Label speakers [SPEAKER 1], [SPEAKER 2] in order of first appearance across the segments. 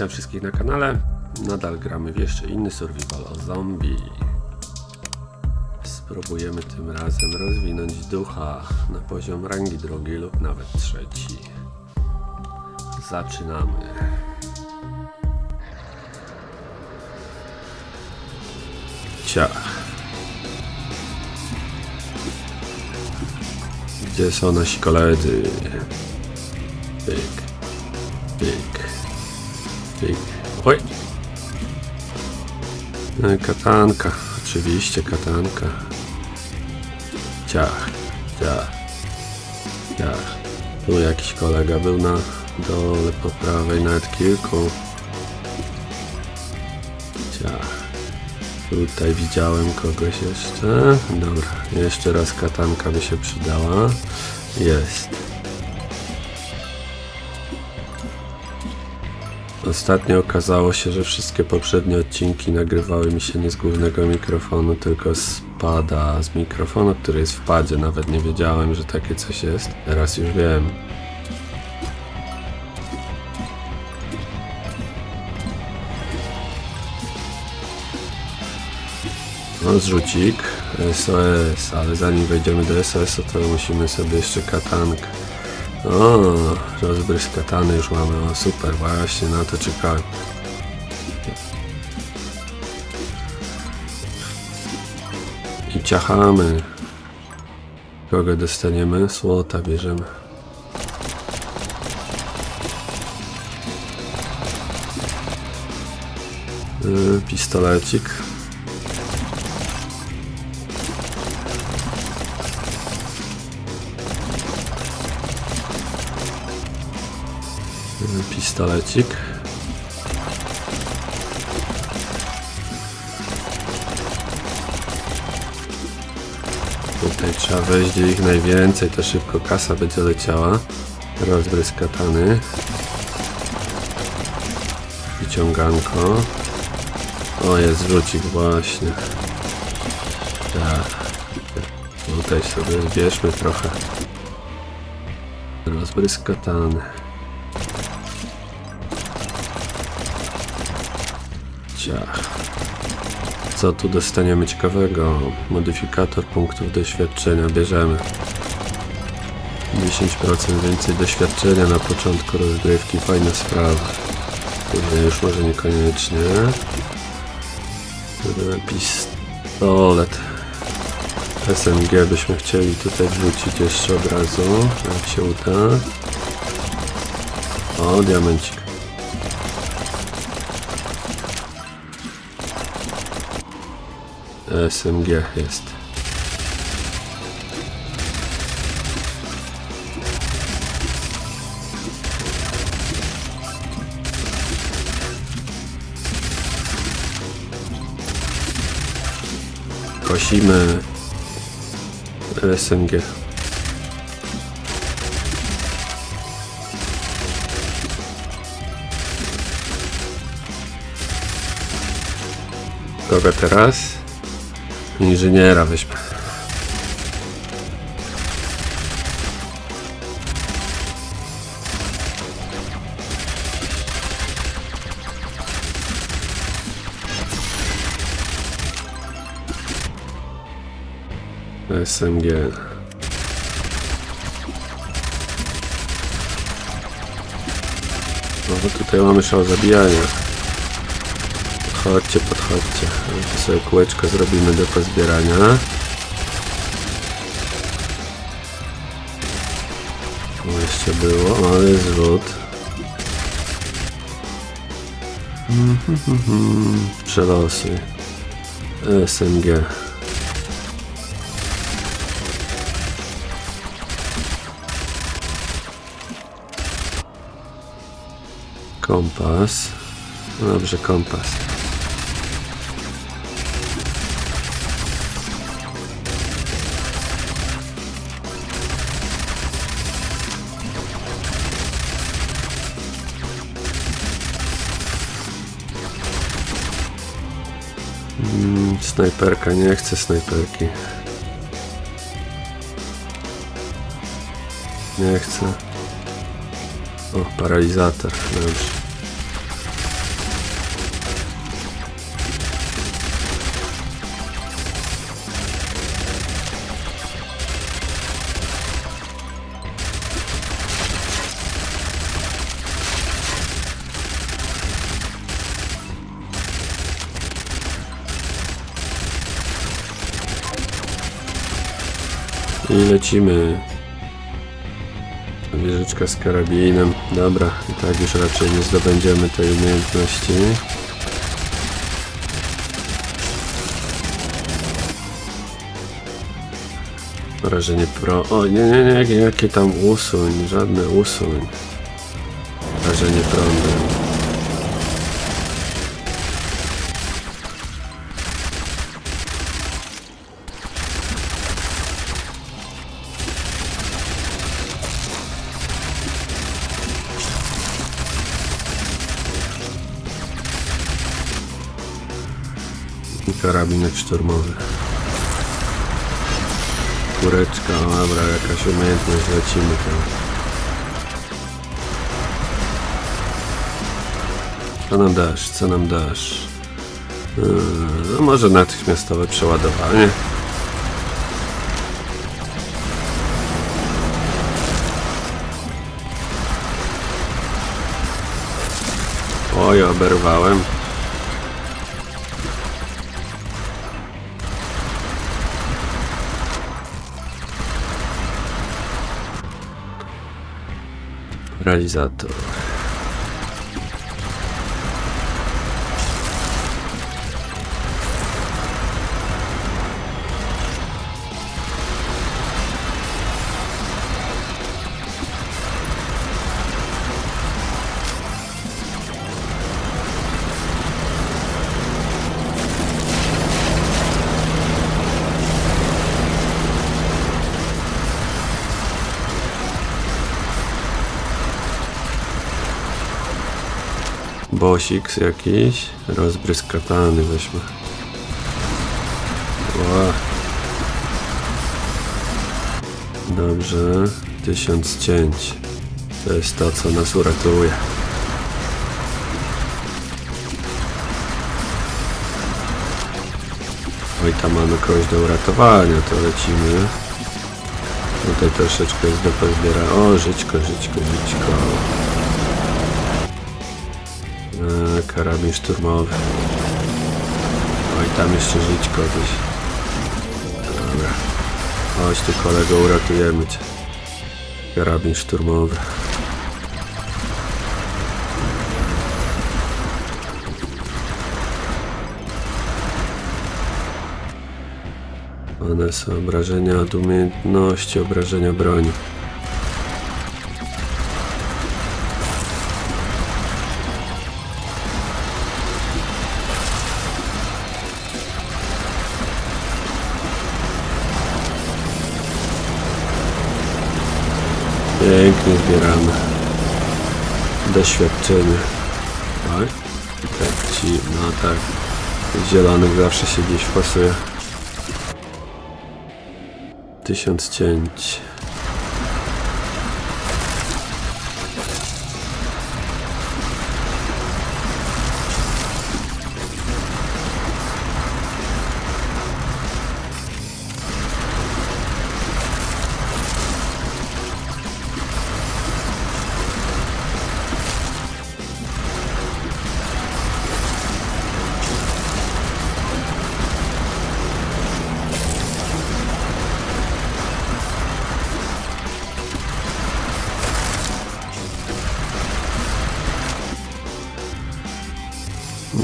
[SPEAKER 1] Witam wszystkich na kanale. Nadal gramy w jeszcze inny survival o zombie. Spróbujemy tym razem rozwinąć ducha na poziom rangi drugi lub nawet trzeci. Zaczynamy. Ciach. Gdzie są nasi koledzy? Pyk. Pyk. Oj! No katanka. Oczywiście katanka. Ciach. Ciach. Ciach. Tu jakiś kolega był na dole po prawej, nawet kilku. Ciach. Tutaj widziałem kogoś jeszcze. Dobra, jeszcze raz katanka by się przydała. Jest. Ostatnio okazało się, że wszystkie poprzednie odcinki nagrywały mi się nie z głównego mikrofonu, tylko z pada, z mikrofonu, który jest w padzie. Nawet nie wiedziałem, że takie coś jest. Teraz już wiem. No zrzucik, SOS, ale zanim wejdziemy do SOS-u, to musimy sobie jeszcze katankę. O, rozbryz katany już mamy, o super, właśnie na to czekałem. I ciachamy. Kogo dostaniemy? Słota bierzemy. Yy, pistolecik. Pistolecik. Tutaj trzeba wejść ich najwięcej, to szybko kasa będzie leciała. Rozbryz katany. Wyciąganko. O, jest rzucik właśnie. Tak. Tutaj sobie zbierzmy trochę. Rozbryz katany. Co tu dostaniemy ciekawego? Modyfikator punktów doświadczenia bierzemy. 10% więcej doświadczenia na początku rozgrywki, fajna sprawa. Później już może niekoniecznie. Pistolet. SMG byśmy chcieli tutaj wrzucić jeszcze od razu, jak się uda. O, diamencik. SMG jest. Kosimy SMG. Kogo teraz? Inżyniera weźmy. SMG. No tutaj mamy szał zabijania. Podchodźcie, podchodźcie. Tu sobie kółeczko zrobimy do pozbierania. Tu jeszcze było, ale zrzut. Przelosy. SMG. Kompas. No Dobrze, kompas. Snajperka, nie chcę snajperki. Nie chcę. O, paralizator, dobrze. Lecimy. Wieżyczka z karabinem. Dobra, i tak już raczej nie zdobędziemy tej umiejętności. Wrażenie pro... O, nie, nie, nie, jakie, tam usuń, żadne usuń. Wrażenie prądu. I karabinek szturmowy. Kureczka, dobra, jakaś umiejętność, lecimy tam. Co nam dasz, co nam dasz? Yy, no może natychmiastowe przeładowanie. Oj, oberwałem. 裏リザート Bosik jakiś. Rozbrysk katany weźmy. Ła. Dobrze. Tysiąc cięć. To jest to, co nas uratuje. Oj, tam mamy kogoś do uratowania, to lecimy. Tutaj troszeczkę jest do pozbiera. O, żyćko, żyćko, żyćko. Eee, karabin szturmowy. Oj, tam jeszcze żyćko gdzieś. Dobra. Chodź tu kolego, uratujemy cię. Karabin szturmowy. One są obrażenia od umiejętności, obrażenia broni. Pięknie zbieramy. Doświadczenie. Tak? Tak ci, no tak. Zielonych zawsze się gdzieś wpasuje. Tysiąc cięć.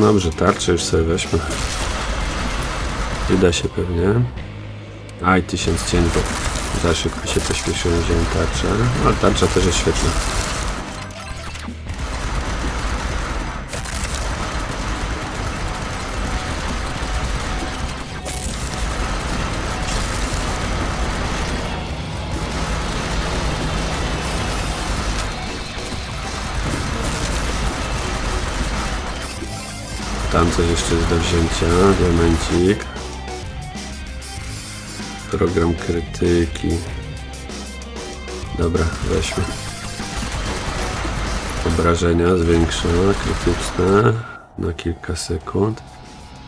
[SPEAKER 1] Dobrze, tarczę już sobie weźmy. Uda się pewnie. Aj, tysiąc cień, bo za szybko się pośpieszyłem, wziąłem tarczę. Ale tarcza też jest świetna. Coś jeszcze jest do wzięcia. Diamencik. Program krytyki. Dobra, weźmy. Obrażenia zwiększa, krytyczne na kilka sekund.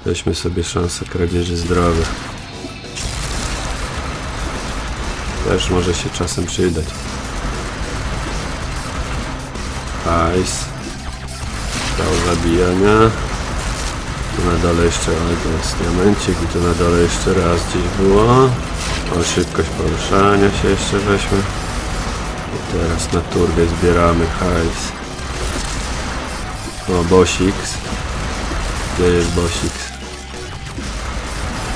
[SPEAKER 1] Weźmy sobie szansę kradzieży zdrowia. Też może się czasem przydać. Hajs. Stał zabijania. Dole jeszcze, ale to jest diamencik i tu na dole jeszcze raz gdzieś było. O, szybkość poruszania się jeszcze weźmy. I teraz na turbie zbieramy hajs. O, Bosiks. Gdzie jest Bosiks?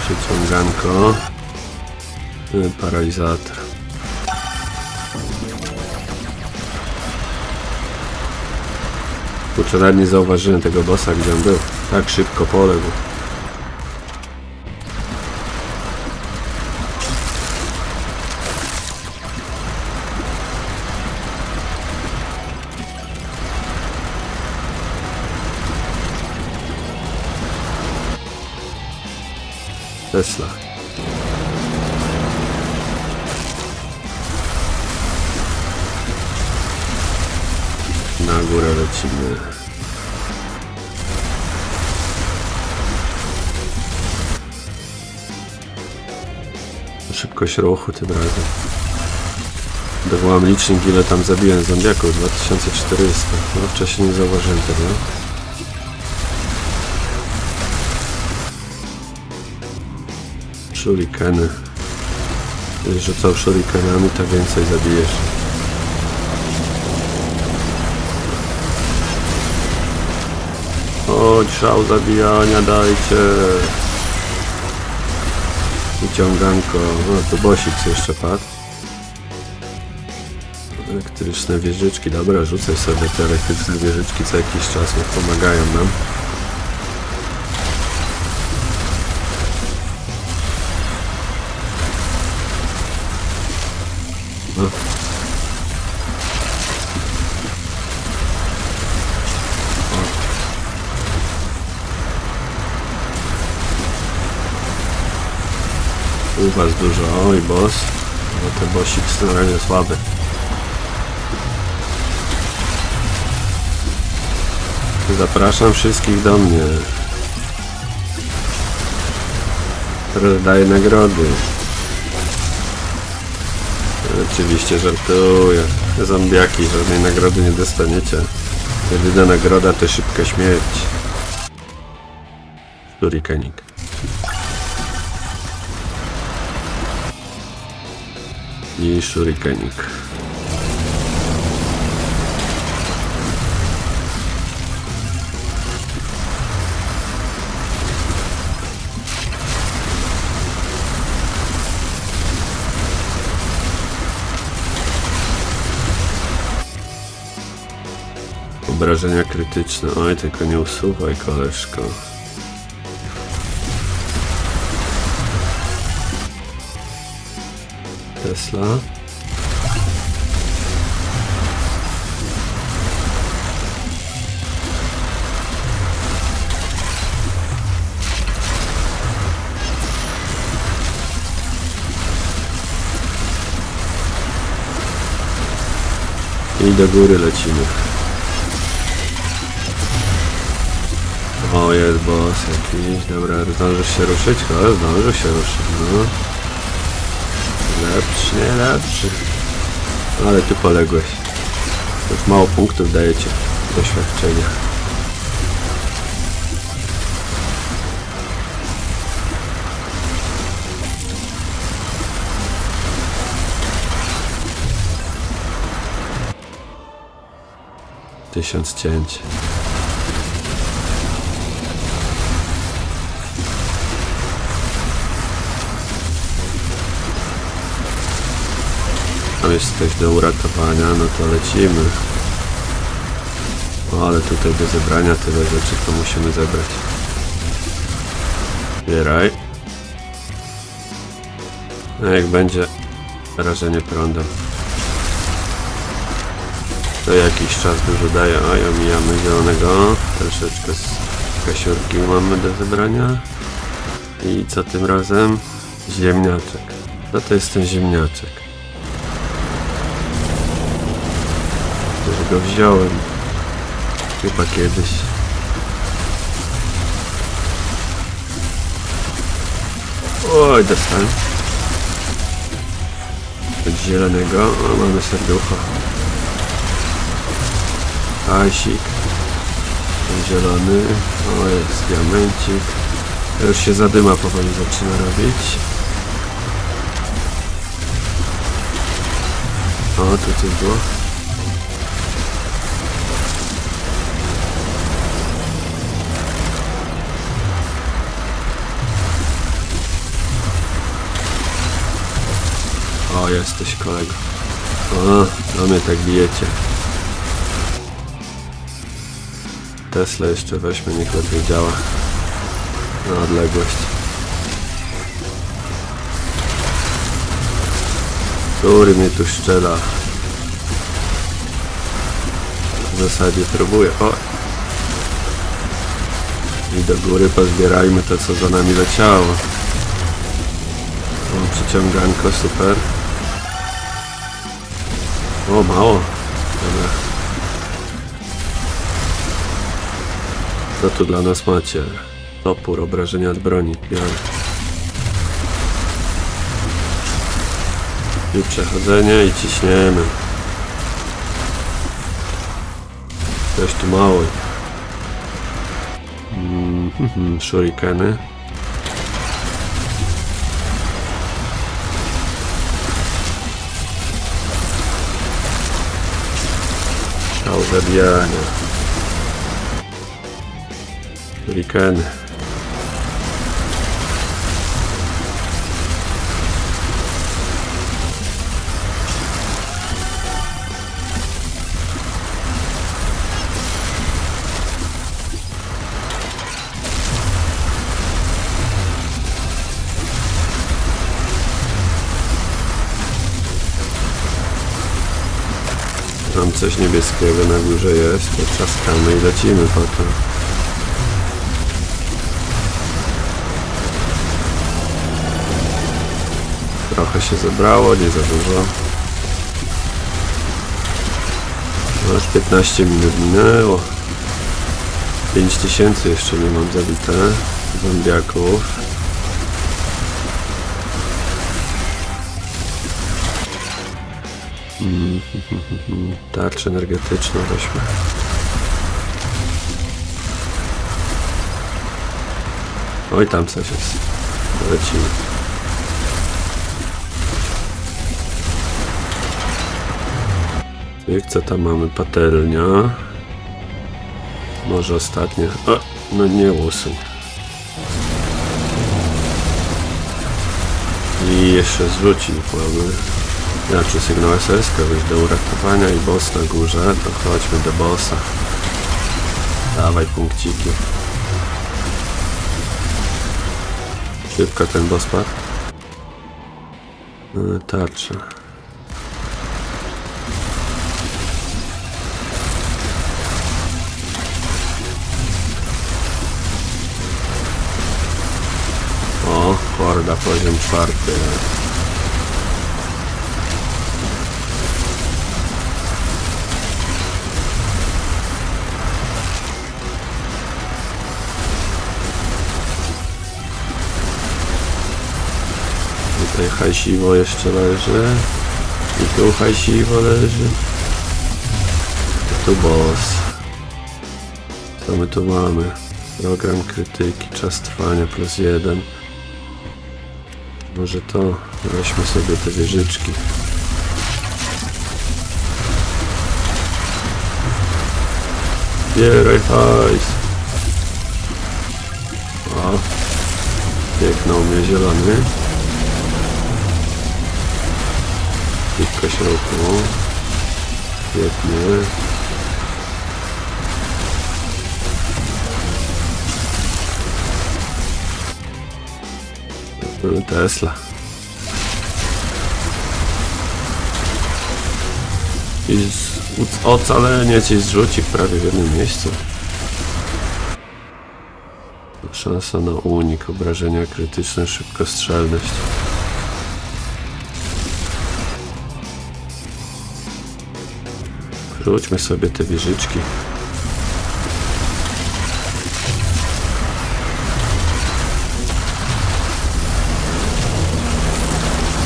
[SPEAKER 1] Przyciąganko. Y, Paralizator. Kurczę, nie zauważyłem tego bossa, gdzie on był. Tak szybko poległ. Tesla. Na górę lecimy. Szybkość ruchu tym razem. Dowołam licznik ile tam zabiłem zombiaków. 2400. No wcześniej nie zauważyłem tego. Shurikeny. Jeżeli rzucał shurikenami, to więcej zabijesz. Chodź, szał zabijania dajcie. Wyciąganko. No, tu bosik jeszcze padł. Elektryczne wieżyczki. Dobra, rzucaj sobie te elektryczne wieżyczki co jakiś czas, niech pomagają nam. No. U was dużo, oj boss. No ten bossik razie słaby. Zapraszam wszystkich do mnie. Teraz daję nagrody. Oczywiście żartuję. Zombiaki, żadnej nagrody nie dostaniecie. Jedyna nagroda to szybka śmierć. Shurikenik. I shurikenik. Obrażenia krytyczne. Oj, tylko nie usuwaj, koleżko. Tesla. I do góry lecimy. O, jest boss jakiś. Dobra, zdążysz się ruszyć? O, zdążył się ruszyć, no. Lepszy, lepszy. Ale ty poległeś. Już mało punktów dajecie. Doświadczenia. Tysiąc cięć. Tam jest coś do uratowania, no to lecimy. O, ale tutaj do zebrania tyle rzeczy, to musimy zebrać. Zbieraj. No jak będzie rażenie prądem. To jakiś czas dużo daje. Oj, omijamy zielonego. Troszeczkę z kasiurki mamy do zebrania. I co tym razem? Ziemniaczek. No to jest ten ziemniaczek. Go wziąłem. Chyba kiedyś. Oj, dostałem. Od zielonego. O, mamy serducho. Asik. Zielony. O, jest diamencik. Już się zadyma powoli zaczyna robić. O, tu coś było. O, jesteś kolego. O, no mnie tak bijecie. Tesla jeszcze weźmy, niech lepiej działa. Na odległość. Który mnie tu szczela? W zasadzie próbuję. O! I do góry pozbierajmy to, co za nami leciało. O, przyciąganko, super. O, mało. Dobra. Co tu dla nas macie? Topór, obrażenia od broni. Biorę. I przechodzenie i ciśniemy. Coś tu mało. Mm, mhm, shurikeny. Szał zabijania. Coś niebieskiego na górze jest, to trzaskamy i lecimy potem. Trochę się zebrało, nie za dużo. No Już 15 minut minęło. 5000 jeszcze nie mam zabite zombiaków. Tarczę energetyczną weźmy. Oj, tam coś jest. Lecimy. Tyk, co tam mamy? Patelnia. Może ostatnia. O, no nie usuń. I jeszcze zwróci mamy. Znaczy sygnał SSK wyjść do uratowania i boss na górze, to chodźmy do bossa. Dawaj punkciki. Szybko ten boss padł. Yy, Tarcza. O, horda poziom czwarty. Tutaj hajsiwo jeszcze leży. I tu hajsiwo leży. I tu boss. Co my tu mamy? Program krytyki, czas trwania plus jeden. Może to weźmy sobie te wieżyczki. Bieraj hajs. O, piękną mnie zielony. Szybko środku. Świetnie. Tesla. I z, ocalenie ci zrzuci prawie w jednym miejscu. Szansa na unik, obrażenia krytyczne, szybkostrzelność. Rzućmy sobie te wieżyczki.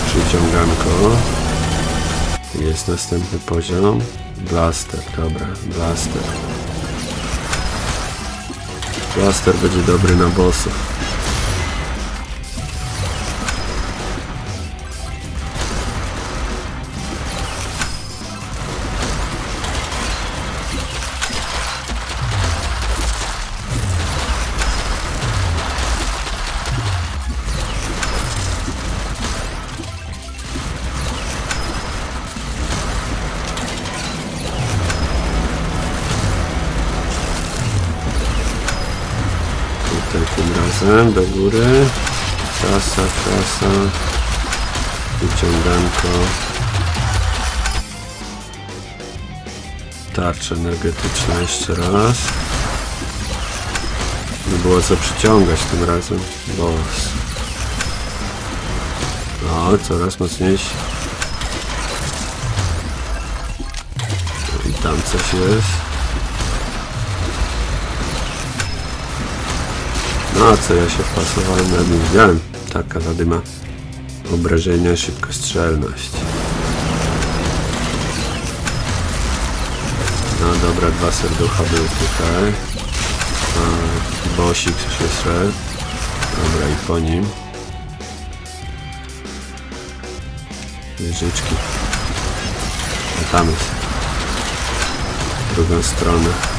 [SPEAKER 1] Przyciąganko. Jest następny poziom. Blaster, dobra, blaster. Blaster będzie dobry na bossów. Do góry. Kasa, kasa. Wyciąganko. Tarcza energetyczna jeszcze raz. Nie było co przyciągać tym razem. Boss. No, coraz mocniejsi. I tam coś jest. A co ja się wpasowałem na nim widziałem. Taka zadyma. Obrażenia, szybkostrzelność. No dobra, dwa serducha były tutaj. A, bosik przyszedł. Dobra i po nim. Wieżyczki. A tam jest. Drugą stronę.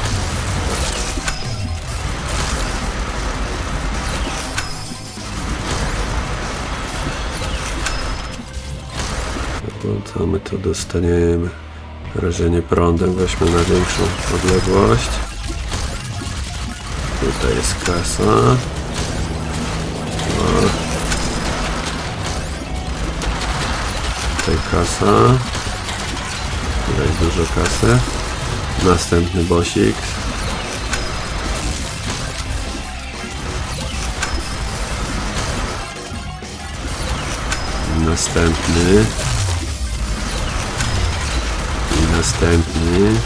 [SPEAKER 1] To my to dostaniemy. Rażenie prądem weźmy na większą odległość. Tutaj jest kasa. O. Tutaj kasa. Tutaj dużo kasy. Następny bosik. Następny. Następny.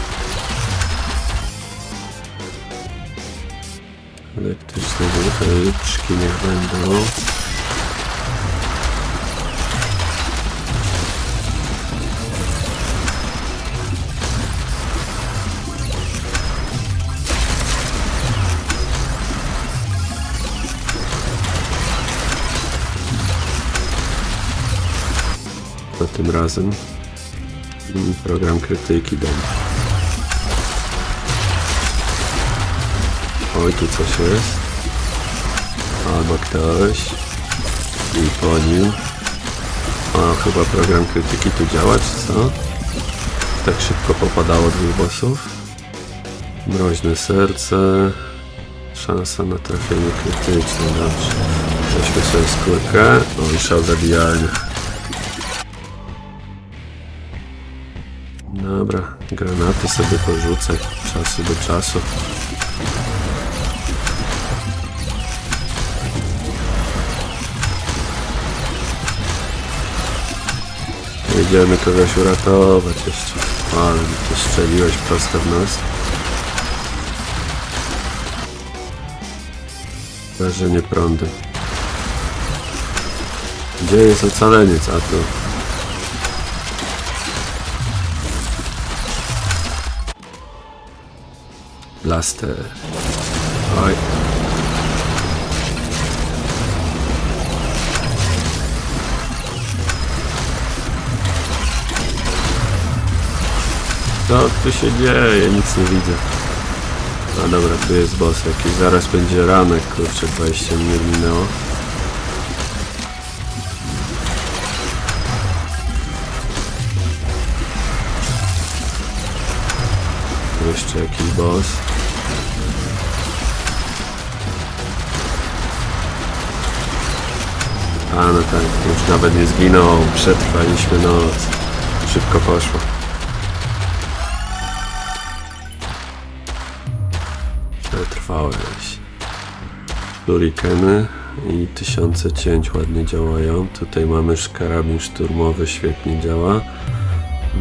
[SPEAKER 1] Elektryczne ręczki niech będą. Tym razem program krytyki dom. Oj, tu coś jest. Albo ktoś. I po nim. A, chyba program krytyki tu działa, czy co? Tak szybko popadało dwóch bossów. Mroźne serce. Szansa na trafienie krytyczne, dobrze. Weźmy sobie skórkę. O, i szał zabijania. Dobra, granaty sobie porzucę czasu do czasu. Jedziemy kogoś uratować jeszcze. Ale mi to strzeliłeś prosto w nas. Wrażenie prądem. Gdzie jest ocaleniec? A tu. Blaster. Oj. Co tu się dzieje? Nic nie widzę. A dobra, tu jest boss jakiś. Zaraz będzie ranek, kurczę, 20 minut minęło. Jeszcze jakiś boss. A no tak, już nawet nie zginął. Przetrwaliśmy noc. Szybko poszło. Przetrwałeś. Shurikeny i tysiące cięć ładnie działają. Tutaj mamy sz- karabin szturmowy, świetnie działa.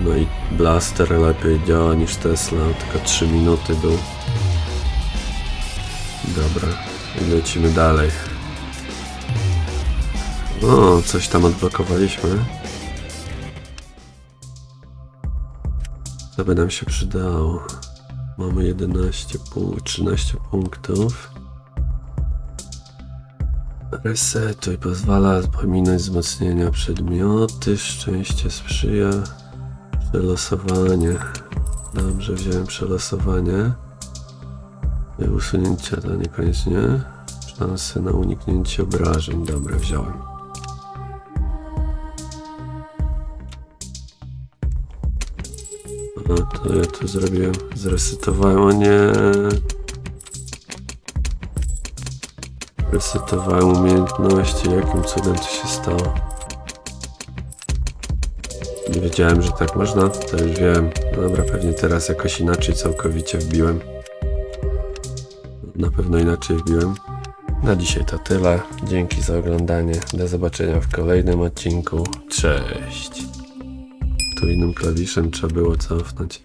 [SPEAKER 1] No i blaster lepiej działa niż Tesla, tylko 3 minuty był. Dobra, lecimy dalej. O, coś tam odblokowaliśmy. To by nam się przydało. Mamy 11 punktów, 13 punktów. Resetuj pozwala pominąć wzmocnienia przedmioty, szczęście sprzyja. Przelosowanie. Dobrze, wziąłem przelosowanie. Usunięcia to niekoniecznie. Szanse na uniknięcie obrażeń. Dobra, wziąłem. No to ja tu zrobiłem, zresetowałem, o nie. Resetowałem umiejętności, jakim cudem to się stało. Nie wiedziałem, że tak można, to już wiem. Dobra, pewnie teraz jakoś inaczej całkowicie wbiłem. Na pewno inaczej wbiłem. Na dzisiaj to tyle. Dzięki za oglądanie. Do zobaczenia w kolejnym odcinku. Cześć. Tu innym klawiszem trzeba było cofnąć.